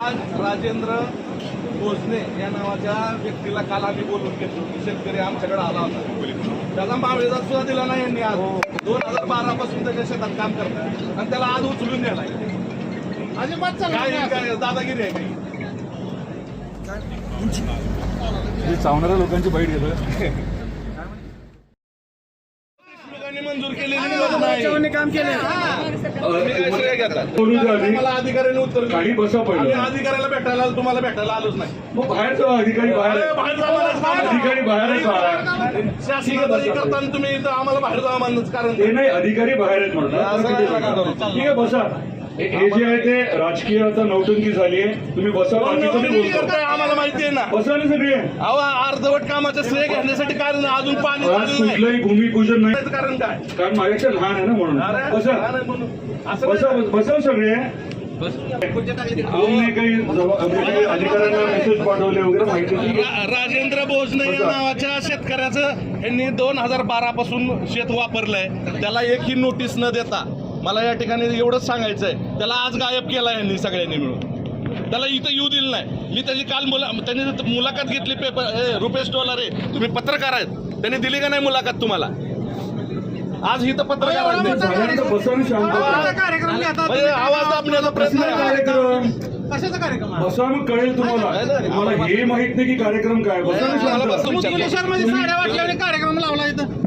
आज राजेंद्र भोसने या नावाच्या व्यक्तीला काल आम्ही बोलून घेतलो. की शेतकरी आमच्याकडे आला होता. त्याला मावेजा सुद्धा दिला नाही यांनी आज. दोन हजार बारा पासून त्याच्या शेतात काम करतात आणि त्याला आज उचलून नेलाय अजिबात काय दादागिरी आहे काही. चावणाऱ्या लोकांची बाईट घेतोय मंजूर केलेली योजना आहे. काम केले मला अधिकाऱ्याने उत्तर बसा अधिकाऱ्याला भेटायला आलो, तुम्हाला भेटायला आलोच नाही. मग बाहेर जाऊ अधिकारी बाहेर. अधिकारी बाहेरच करताना तुम्ही इथं आम्हाला बाहेर जावं म्हणणंच कारण ते नाही अधिकारी बाहेरच म्हणतात ठीक आहे बसा. हे हे जे आहे ते राजकीय आता नौटंकी झाली आहे. तुम्ही बसा आम्हाला माहिती आहे ना? बसा ना सगळे. अहो अर्धवट कामाचं श्रेय घेण्यासाठी कारण अजून पाणी आज. कुठलंही भूमिपूजन नाही. कारण काय? कारण माझ्यापेक्षा लहान आहे ना म्हणून. बसा. बसा. बसा. सगळे राजेंद्र भोसने या नावाच्या शेतकऱ्याचं यांनी दोन हजार बारा पासून शेत वापरलंय. त्याला एकही नोटीस न देता. मला या ठिकाणी एवढंच सांगायचंय. त्याला आज गायब केला यांनी सगळ्यांनी मिळून. त्याला इथं येऊ दिलं नाही. मी त्याची काल मुला त्यांनी मुलाखत घेतली पेपर ए, रुपेश डॉलर आहे तुम्ही पत्रकार आहेत. त्यांनी दिली का नाही मुलाखत तुम्हाला? आज इथं पत्रकार आहेत. ते. झाल्यानंतर बसा ना शांत कशाचा कार्यक्रम घेतात म्हणजे आवाज दाबण्याचा प्रश्न कसला आहे. कार्यक्रम कशाचा कार्यक्रम आहे? बसा मग कळेल तुम्हाला. हे माहीत नाही की कार्यक्रम काय. बसा ना मला शांत. बसून मुदगुलेश्वरमध्ये साड्या वाटल्याने कार्यक्रम लावला इथं.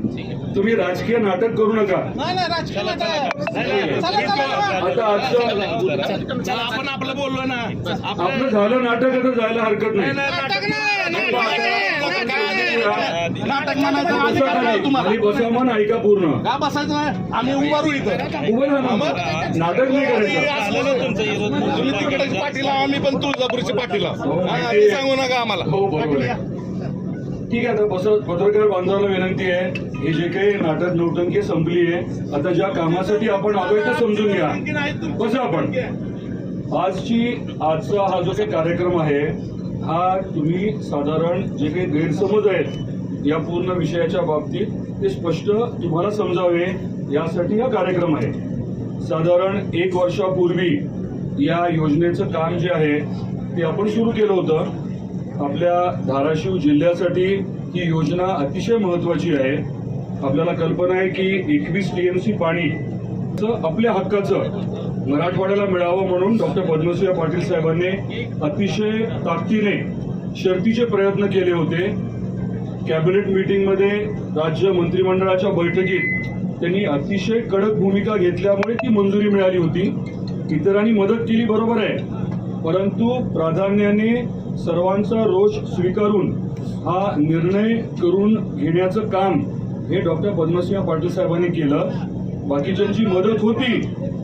तुम्ही राजकीय नाटक करू नका. नाही नाही राजकीय नाटक. आहे. चला चला. आता आजचं आपण आपलं बोललो ना. आपलं झालं नाटक आता जायला हरकत नाही. नाटक नाही नाटक नाही, नाटक नाही. नाटक म्हणायचं बसा म्हण ऐका पूर्ण. का बसायचं? नाही आम्ही उभारू इथं. उभं राहा. नाटक नाही करायचं. तुम्ही तिकडे पाठीला आम्ही पण तुळजापूरची पाठीला. हो. सांगू नका आम्हाला. हो. ठीक आहे आता पत्रकार बांधवाला विनंती आहे. हे जे काही नाटक नौटंकी संपली आहे आता ज्या कामासाठी आपण आलोय ते समजून घ्या. बसा आपण? आजची आजचा हा जो काही कार्यक्रम आहे हा तुम्ही साधारण जे काही गैरसमज आहेत या पूर्ण विषयाच्या बाबतीत ते स्पष्ट तुम्हाला समजावे यासाठी हा कार्यक्रम आहे. साधारण एक वर्षापूर्वी या योजनेचं काम जे आहे ते आपण सुरू केलं होतं. आपल्या धाराशिव जिल्ह्यासाठी ही योजना अतिशय महत्वाची आहे. आपल्याला कल्पना आहे की एकवीस टीएमसी पाणी आपल्या हक्काचं मराठवाड्याला मिळावं म्हणून डॉक्टर पद्मसिंह पाटील साहेबांनी अतिशय ताकदीने शर्तीचे प्रयत्न केले होते. कॅबिनेट मीटिंगमध्ये राज्य मंत्रिमंडळाच्या बैठकीत त्यांनी अतिशय कडक भूमिका घेतल्यामुळे ती मंजुरी मिळाली होती. इतरांनी मदत केली बरोबर आहे. परंतु प्राधान्याने सर्वांचा रोष स्वीकारून हा निर्णय करून घेण्याचं काम हे डॉक्टर पद्मसिंह पाटील साहेबांनी केलं. बाकीच्यांची मदत होती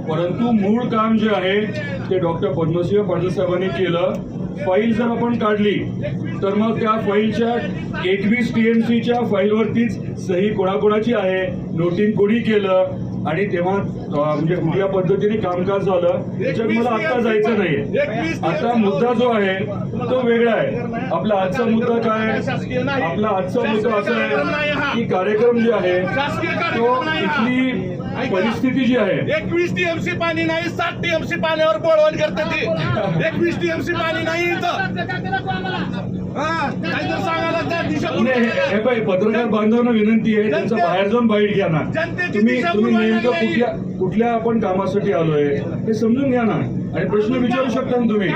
परंतु मूळ काम जे आहे ते डॉक्टर पद्मसिंह पाटील साहेबांनी केलं. फाईल जर आपण काढली तर मग त्या फाईलच्या एकवीस टीएमसीच्या फाईलवरतीच सही कोणाकोणाची आहे? नोटिंग कोणी केलं? आणि तेव्हा म्हणजे कुठल्या पद्धतीने कामकाज झालं त्याच्यात मला आता जायचं नाहीये. आता मुद्दा जो आहे तो वेगळा आहे. आपला आजचा मुद्दा काय? आपला आजचा मुद्दा असा आहे की कार्यक्रम जे आहे तो इथली परिस्थिती जी आहे. एकवीस टीएमसी पाणी नाही सात टीएमसी पाण्यावर बोळवण करते ती. एकवीस टीएमसी पाणी नाही हा, पत्रकार बांधवांना विनंती आहे त्यांचं बाहेर जाऊन बाईट घ्या ना. तुम्ही तुम्ही नेमकं कुठल्या कुठल्या आपण कामासाठी आलोय हे समजून घ्या ना. आणि प्रश्न विचारू शकता ना तुम्ही.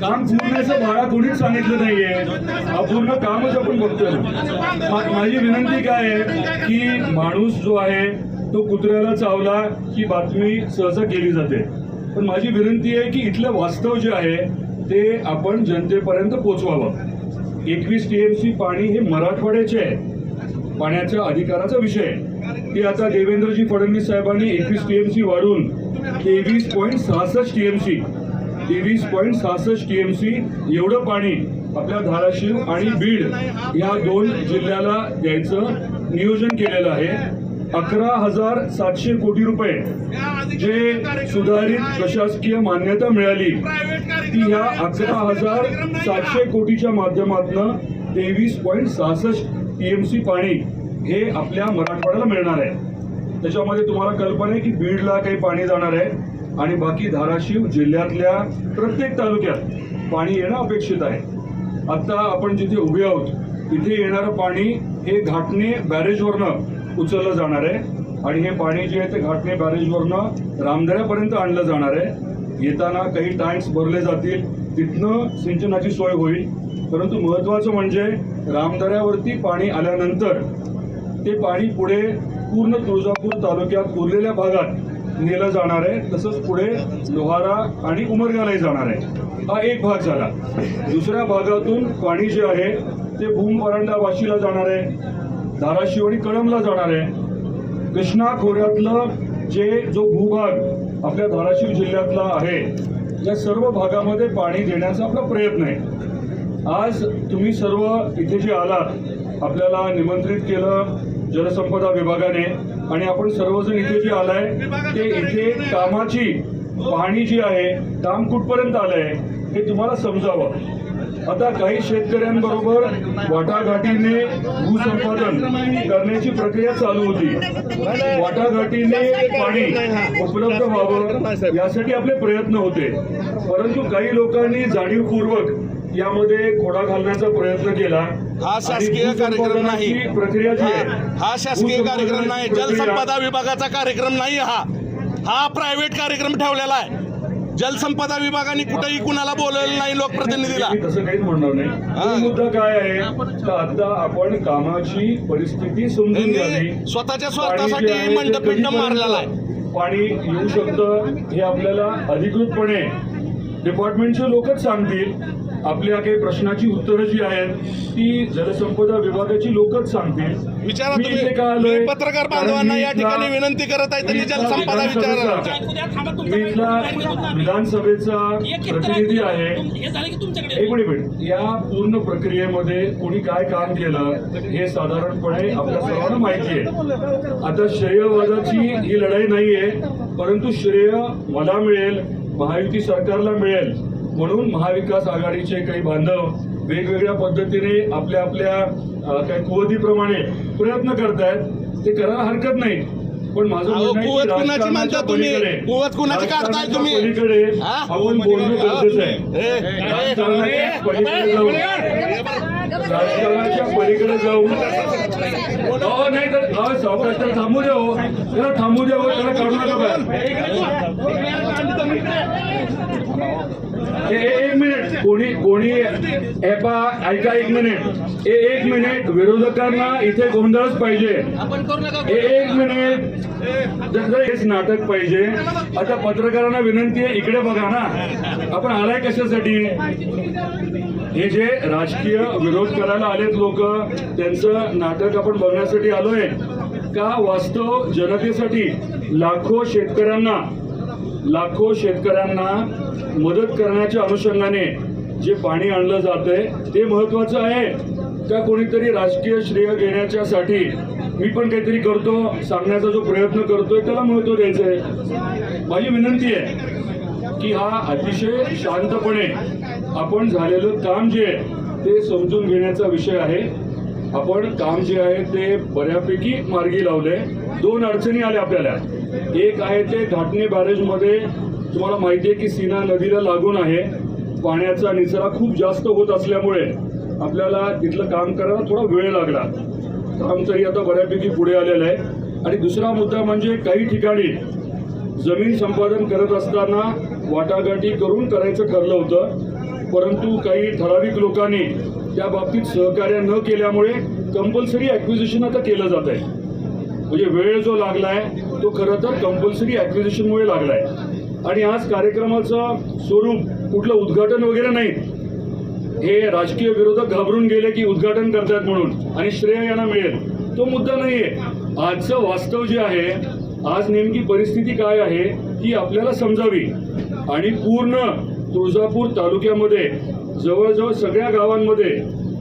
काम पूर्णचं बाळा कोणीच सांगितलं नाहीये. अपूर्ण कामच आपण बघतोय. माझी विनंती काय आहे की माणूस जो आहे तो कुत्र्याला चावला की बातमी सहसा केली जाते. पण माझी विनंती आहे की इथलं वास्तव जे आहे ते आपण जनतेपर्यंत पोचवावं. एकवीस टीएमसी पाणी हे मराठवाड्याचे आहे. पाण्याच्या अधिकाराचा विषय आहे. ते आता देवेंद्रजी फडणवीस साहेबांनी एकवीस टीएमसी वाढून तेवीस पॉईंट सहासष्ट टीएमसी तेवीस पॉईंट सहासष्ट टीएमसी एवढं पाणी आपल्या धाराशिव आणि बीड या दोन जिल्ह्याला द्यायचं नियोजन केलेलं आहे. अकरा हजार सातशे कोटी रुपये जे सुधारित प्रशासकीय मान्यता मिळाली ती ह्या अकरा हजार सातशे कोटीच्या माध्यमातून तेवीस पॉईंट सहासष्ट टीएमसी पाणी हे आपल्या मराठवाड्याला मिळणार आहे. त्याच्यामध्ये तुम्हाला कल्पना आहे की बीडला काही पाणी जाणार आहे आणि बाकी धाराशिव जिल्ह्यातल्या प्रत्येक तालुक्यात पाणी येणं अपेक्षित आहे. आत्ता आपण जिथे उभे आहोत तिथे येणारं पाणी हे घाटणे बॅरेजवरनं उचललं जाणार आहे आणि हे पाणी जे आहे ते घाटणे बॅरेजवरनं रामदऱ्यापर्यंत आणलं जाणार आहे. येताना काही टँक्स भरले जातील तिथनं सिंचनाची सोय होईल. परंतु महत्त्वाचं म्हणजे रामदऱ्यावरती पाणी आल्यानंतर ते पाणी पुढे पूर्ण तुळजापूर तालुक्यात उरलेल्या भागात नेलं जाणार आहे. तसंच पुढे लोहारा आणि उमरगालाही जाणार आहे. हा एक भाग झाला. दुसऱ्या भागातून पाणी जे आहे ते भूम परांडा वाशीला जाणार आहे. धाराशिव आणि कळमला जाणार आहे. कृष्णा खोऱ्यातलं जे जो भूभाग आपल्या धाराशिव जिल्ह्यातला आहे या सर्व भागामध्ये पाणी देण्याचा आपला प्रयत्न आहे. आज तुम्ही सर्व इथे जे आलात आपल्याला निमंत्रित केलं जलसंपदा विभागाने आणि आपण सर्वजण इथे जे आलाय ते इथे कामाची पाहणी जी आहे काम कुठपर्यंत आलंय हे तुम्हाला समजावं. आता काही शेतकऱ्यांबरोबर वाटाघाटीने भूसंपादन करण्याची प्रक्रिया चालू होती. वाटाघाटीने पाणी उपलब्ध व्हावं यासाठी आपले प्रयत्न होते. परंतु काही लोकांनी जाणीवपूर्वक यामध्ये खोडा घालण्याचा प्रयत्न केला. हा शासकीय कार्यक्रम नाही. हा शासकीय कार्यक्रम नाही. जलसंपदा विभागाचा कार्यक्रम नाही हा. हा प्रायव्हेट कार्यक्रम ठेवलेला आहे. जलसंपदा विभागाने कुठेही कुणाला बोलवलेलं नाही लोकप्रतिनिधीला. तसं काहीच म्हणणार नाही. मुद्दा काय आहे? आता आपण कामाची परिस्थिती समजून घ्यावी. स्वतःच्या स्वार्थासाठी मंडप पिंड मारलेला आहे. पाणी येऊ शकतं हे आपल्याला अधिकृतपणे डिपार्टमेंटचे लोकच सांगतील. आपल्या काही प्रश्नाची उत्तरं जी आहेत ती जलसंपदा विभागाची लोकच सांगतील. विचारा मी तुम्ही. इथे का आलोय? मी पत्रकार कारण बांधवांना मी या इथला- ठिकाणी विनंती करत आहे त्यांनी मी इथला जलसंपदा विधानसभेचा- विचारायला मी इथला विधानसभेचा प्रतिनिधी आहे. एक मिनिट मिनिट. या पूर्ण प्रक्रियेमध्ये कोणी काय काम केलं हे साधारणपणे आपल्या सर्वांना माहिती आहे. आता श्रेयवादाची ही लढाई नाहीये परंतु श्रेय मला मिळेल महायुती सरकारला मिळेल. म्हणून महाविकास आघाडीचे काही बांधव वेगवेगळ्या पद्धतीने आपल्या आपल्या काही कुवतीप्रमाणे प्रयत्न करतायत ते करायला हरकत नाही पण माझं? पलीकडे- हा? आपण बोलणं गरजेचं आहे राजकारणाच्या पलीकडे जाऊन अहो नाही तर अहो सावकाश त्याला थांबू द्या हो त्याला थांबू द्या हो त्याला काढू नका एक मिनिट. कोणी कोणी हे पा ऐका एक मिनिट. ए एक मिनिट. विरोधकांना इथे गोंधळच पाहिजे. ए एक मिनिट. हेच नाटक पाहिजे आता पत्रकारांना विनंती आहे इकडे बघा ना. आपण आलाय कशासाठी? हे जे राजकीय विरोध करायला आलेत लोक त्यांचं नाटक आपण बघण्यासाठी आलोय. का वास्तव जनतेसाठी लाखो शेतकऱ्यांना लाखो शेतकऱ्यांना मदत करण्याच्या अनुषंगाने जे पाणी आणलं जातंय ते महत्वाचं आहे. का कोणीतरी राजकीय श्रेय घेण्याच्यासाठी मी पण काहीतरी करतो सांगण्याचा जो प्रयत्न करतोय त्याला महत्त्व द्यायचं आहे माझी विनंती आहे की हा अतिशय शांतपणे आपण झालेलं काम जे आहे ते समजून घेण्याचा विषय आहे. आपण काम जे आहे ते बऱ्यापैकी मार्गी लावले दोन अडचणी आल्या आपल्याला. एक आहे ते घाटणे बॅरेजमध्ये तुम्हाला माहिती आहे की सीना नदीला लागून आहे. पाण्याचा निचरा खूप जास्त होत असल्यामुळे आपल्याला तिथलं काम करायला थोडा वेळ लागला. काम तरी आता बऱ्यापैकी पुढे आलेलं आहे. आणि दुसरा मुद्दा म्हणजे काही ठिकाणी जमीन संपादन करत असताना वाटाघाटी करून करायचं ठरलं होतं. परंतु काही ठराविक लोकांनी त्या बाबतीत सहकार्य न केल्यामुळे कंपल्सरी ॲक्विजिशन आता केलं जात आहे म्हणजे वेळ जो लागलाय तो खरं तर कंपल्सरी ॲक्विजिशनमुळे लागलाय. आणि आज कार्यक्रमाचं स्वरूप कुठलं उद्घाटन वगैरे नाही. हे राजकीय विरोधक घाबरून गेले की उद्घाटन करतात म्हणून आणि श्रेय यांना मिळेल. तो मुद्दा नाही आहे आजचं वास्तव जे आहे आज नेमकी परिस्थिती काय आहे ही आपल्याला समजावी. आणि पूर्ण तुळजापूर तालुक्यामध्ये जवळजवळ सगळ्या गावांमध्ये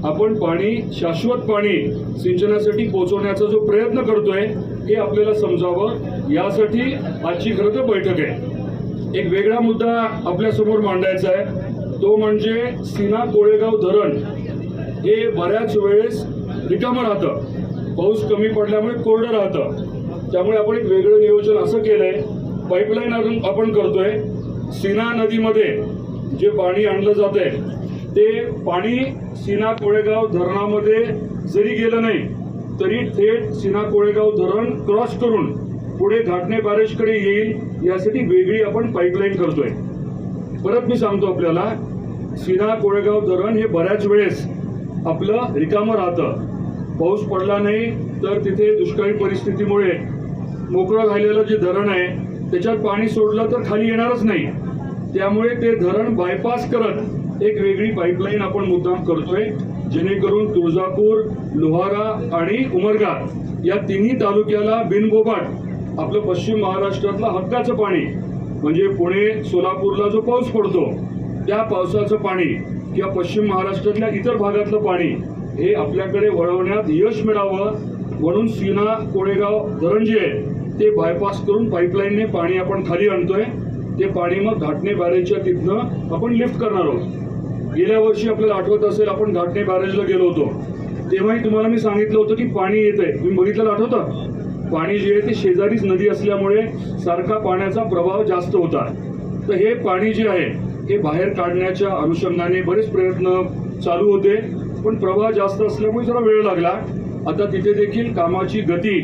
आपण पाणी शाश्वत पाणी सिंचनासाठी पोहोचवण्याचा जो प्रयत्न करतोय हे आपल्याला समजावं. यासाठी आजची खरं तर बैठक आहे. एक वेगळा मुद्दा आपल्यासमोर मांडायचा आहे. तो म्हणजे सीना कोळेगाव धरण हे बऱ्याच वेळेस रिकामं राहतं. पाऊस कमी पडल्यामुळे कोरडं राहतं. त्यामुळे आपण एक वेगळं नियोजन असं केलंय. पाईपलाईन आपण करतोय. सीना नदीमध्ये जे पाणी आणलं जात आहे ते पाणी सीना कोळेगाव धरणामध्ये जरी गेलं नाही तरी थेट सीना कोळेगाव धरण क्रॉस करून पुढे घाटणे बॅरेजकडे येईल यासाठी वेगळी आपण पाईपलाईन करतोय. परत मी सांगतो आपल्याला सीना कोळेगाव धरण हे बऱ्याच वेळेस आपलं रिकामं राहतं. पाऊस पडला नाही तर तिथे दुष्काळी परिस्थितीमुळे मोकळं राहिलेलं जे धरण आहे त्याच्यात पाणी सोडलं तर खाली येणारच नाही. त्यामुळे ते धरण बायपास करत एक वेगळी पाईपलाईन आपण मुद्दाम करतोय जेणेकरून तुळजापूर लोहारा आणि उमरगा या तिन्ही तालुक्याला बिनबोबाट आपलं पश्चिम महाराष्ट्रातलं हक्काचं पाणी म्हणजे पुणे सोलापूरला जो पाऊस पडतो त्या पावसाचं पाणी किंवा पश्चिम महाराष्ट्रातल्या इतर भागातलं पाणी हे आपल्याकडे वळवण्यात यश मिळावं म्हणून सीना कोळेगाव धरण जे आहे. ते बायपास करून पाईपलाईनने पाणी आपण खाली आणतोय. ते पाणी मग घाटणे बॅरेजच्या तिथनं आपण लिफ्ट करणार आहोत. गेल्या वर्षी आपल्याला आठवत असेल आपण घाटणे बॅरेजला गेलो होतो. तेव्हाही तुम्हाला मी सांगितलं होतं की पाणी येत आहे. तुम्ही बघितलं आठवतं? पाणी जे आहे ते शेजारीच नदी असल्यामुळे सारखा पाण्याचा प्रभाव जास्त होता. तर हे पाणी जे आहे हे बाहेर काढण्याच्या अनुषंगाने बरेच प्रयत्न चालू होते पण प्रवाह जास्त असल्यामुळे जरा वेळ लागला. आता तिथे देखील कामाची गती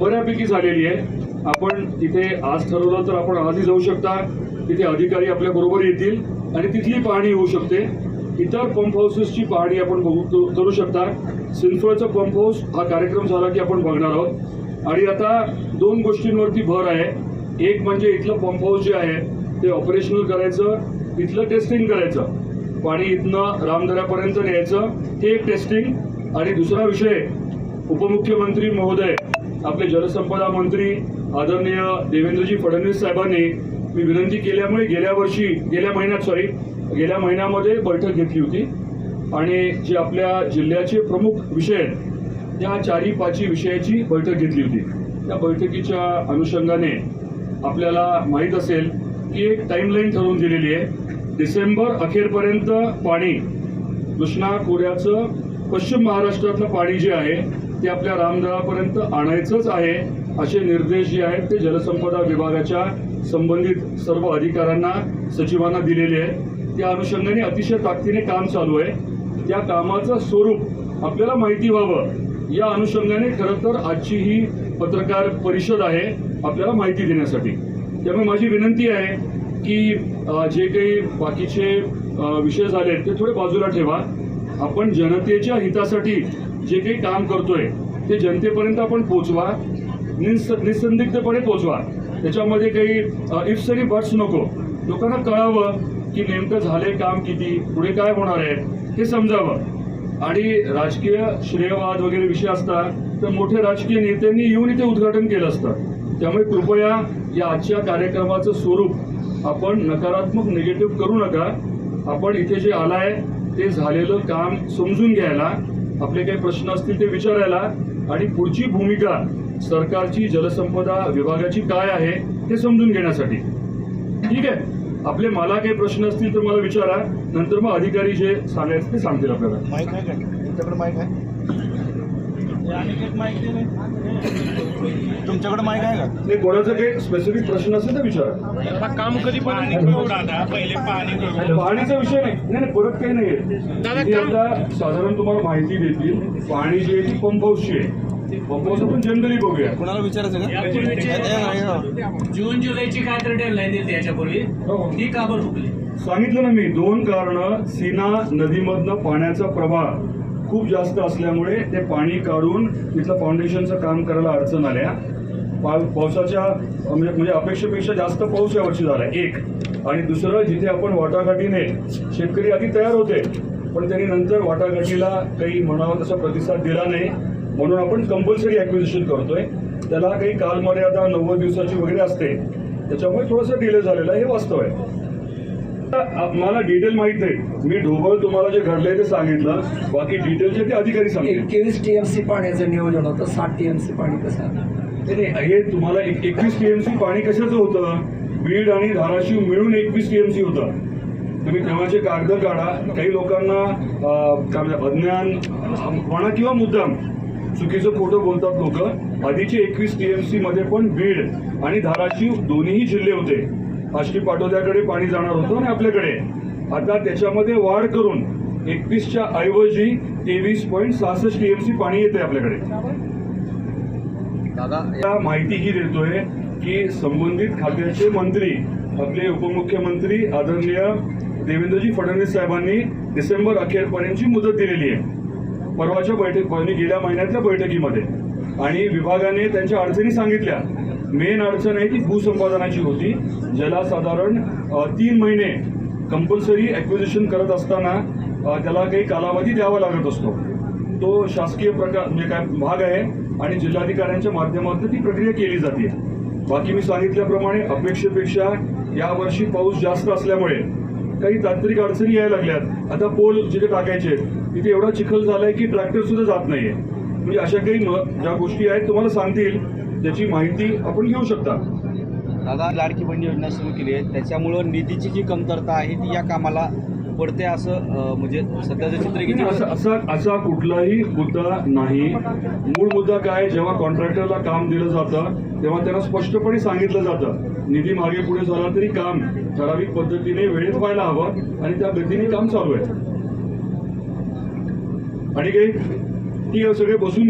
बऱ्यापैकी झालेली आहे. आपण तिथे आज ठरवलं तर आपण आजही जाऊ शकता. तिथे अधिकारी आपल्याबरोबर येतील आणि तिथली पाहणी होऊ शकते. इतर पंप हाऊसेसची पाहणी आपण बघू करू- शकता. सिंफळचं पंप हाऊस हा कार्यक्रम झाला की आपण बघणार आहोत. आणि आता दोन गोष्टींवरती भर आहे. एक म्हणजे इथलं पंप हाऊस जे आहे ते ऑपरेशनल करायचं इथलं टेस्टिंग करायचं. पाणी इथनं रामदऱ्यापर्यंत न्यायचं ते एक टेस्टिंग आणि दुसरा विषय उपमुख्यमंत्री महोदय आपले जलसंपदा मंत्री आदरणीय देवेंद्रजी फडणवीस साहेबांनी मी विनंती केल्यामुळे गेल्या वर्षी गेल्या महिन्यात सॉरी गेल्या महिन्यामध्ये बैठक घेतली होती. आणि जे आपल्या जिल्ह्याचे प्रमुख विषय आहेत त्या चारी पाची विषयाची बैठक घेतली होती. त्या बैठकीच्या अनुषंगाने आपल्याला माहीत असेल की एक टाईमलाईन ठरवून दिलेली आहे. डिसेंबर अखेरपर्यंत पाणी कृष्णा खोऱ्याचं पश्चिम महाराष्ट्रातलं पाणी जे आहे ते आपल्या रामदळापर्यंत आणायचंच आहे असे निर्देश जे आहेत ते जलसंपदा विभागाच्या संबंधित सर्व अधिकाऱ्यांना सचिवांना दिलेले आहेत. त्या अनुषंगाने अतिशय ताकदीने काम चालू आहे. त्या कामाचं स्वरूप आपल्याला माहिती व्हावं. या अनुषंगाने खरं तर आजची ही पत्रकार परिषद आहे आपल्याला माहिती देण्यासाठी. त्यामुळे माझी विनंती आहे की जे काही बाकीचे विषय झाले ते थोडे बाजूला ठेवा. आपण जनतेच्या हितासाठी जे काही काम करतोय ते जनतेपर्यंत आपण पोचवा. निस निसंदिग्धपणे पोचवा. त्याच्यामध्ये काही इफ्स आणि बट्स नको. लोकांना कळावं की नेमकं झाले काम किती पुढे काय होणार आहे हे समजावं. आणि राजकीय श्रेयवाद वगैरे विषय असतात तर मोठ्या राजकीय नेत्यांनी येऊन इथे उद्घाटन केलं असतं. त्यामुळे कृपया या आजच्या कार्यक्रमाचं स्वरूप आपण नकारात्मक निगेटिव्ह करू नका. आपण इथे जे आलाय ते झालेलं काम समजून घ्यायला आपले काही प्रश्न असतील ते विचारायला आणि पुढची भूमिका सरकारची जलसंपदा विभागाची काय आहे ते समजून घेण्यासाठी. ठीक आहे? आपले मला काही प्रश्न असतील तर मला विचारा. नंतर मग अधिकारी जे सांगायचं ते सांगतील आपल्याला. माईक आहे का? तुमच्याकडे माईक आहे? तुमच्याकडे माईक आहे का? नाही कोणाचा काही स्पेसिफिक प्रश्न असेल तर विचारा. काम कधी दादा. पहिले करू. पाणीचा विषय नाही. नाही नाही, परत काही नाही आहे आता साधारण तुम्हाला माहिती देतील. पाणी जे आहे ती पंप हाऊसची आहे. आपण जनरली बघूया. कोणाला विचारायचं का? यापूर्वीची जून जुलैची काय तर डेडलाईन दिली याच्यापूर्वी. हो. ती का बरं हुकली? सांगितलं ना मी दोन कारण सीना नदीमधनं पाण्याचा प्रवाह खूप जास्त असल्यामुळे ते पाणी काढून तिथलं फाउंडेशनचं काम करायला अडचण आल्या. पा- पावसाच्या म्हणजे म्हणजे अपेक्षेपेक्षा जास्त पाऊस यावर्षी झाला एक. आणि दुसरं जिथे आपण वाटाघाटीने शेतकरी आधी तयार होते पण त्यांनी नंतर वाटाघाटीला काही म्हणावा तसा प्रतिसाद दिला नाही. म्हणून आपण कंपल्सरी ॲक्विजिशन करतोय. त्याला काही कालमर्यादा नव्वद दिवसाची वगैरे असते. त्याच्यामुळे थोडंसं डिले झालेलं आहे हे वास्तव आहे. मला डिटेल माहीत नाही मी ढोबळ तुम्हाला जे घडलंय ते सांगितलं. बाकी डिटेलचे ते अधिकारी सांगतील. एकवीस टीएमसी पाण्याचं नियोजन होतं. साठ टीएमसी पाणी कसं हे तुम्हाला एक- एकवीस टीएमसी पाणी कशाचं होतं? बीड आणि धाराशिव मिळून एकवीस टीएमसी होतं. तुम्ही तेव्हाचे कागद काढा. काही लोकांना अज्ञान म्हणा किंवा मुद्दाम. चुकीचं खोटं बोलतात लोक. आधीचे एकवीस टीएमसी मध्ये पण बीड आणि धाराशिव दोन्हीही जिल्हे होते. आष्टी पाटोद्याकडे पाणी जाणार होतं आणि आपल्याकडे. आता त्याच्यामध्ये वाढ करून एकवीसच्या ऐवजी तेवीस पॉईंट सहासष्ट टीएमसी पाणी येते आपल्याकडे. आता माहिती ही देतोय की संबंधित खात्याचे मंत्री आपले उपमुख्यमंत्री आदरणीय देवेंद्रजी फडणवीस साहेबांनी डिसेंबर अखेरपर्यंतची मुदत दिलेली आहे. परवाच्या बैठक म्हणजे गेल्या महिन्यातल्या बैठकीमध्ये. आणि विभागाने त्यांच्या अडचणी सांगितल्या. मेन अडचण आहे ती भूसंपादनाची होती. ज्याला साधारण तीन महिने कंपल्सरी ॲक्विजिशन करत असताना त्याला काही कालावधी द्यावा लागत असतो. तो शासकीय प्रकार म्हणजे काय भाग आहे आणि जिल्हाधिकाऱ्यांच्या माध्यमातून ती प्रक्रिया केली जाते. बाकी मी सांगितल्याप्रमाणे अपेक्षेपेक्षा यावर्षी पाऊस जास्त असल्यामुळे काही तांत्रिक अडचणी यायला लागल्यात. आता पोल जिथे टाकायचे आहेत तिथे एवढा चिखल झालाय की ट्रॅक्टर सुद्धा जात नाहीये. म्हणजे अशा काही ज्या गोष्टी आहेत तुम्हाला सांगतील. त्याची माहिती आपण घेऊ शकता. दादा लाडकी बहिणी योजना सुरू केली आहे. त्याच्यामुळं निधीची जी कमतरता आहे ती या कामाला पडते असं म्हणजे सध्याचं चित्र किती असा असा असा कुठलाही मुद्दा नाही. मूळ मुद्दा काय जेव्हा कॉन्ट्रॅक्टरला काम दिलं जातं तेव्हा त्यांना स्पष्टपणे सांगितलं जातं. निधी मागे पुढे झाला तरी काम ठराविक पद्धतीने वेळेत व्हायला हवं आणि त्या गतीने काम चालू आहे. आणि काही ती सगळे बसून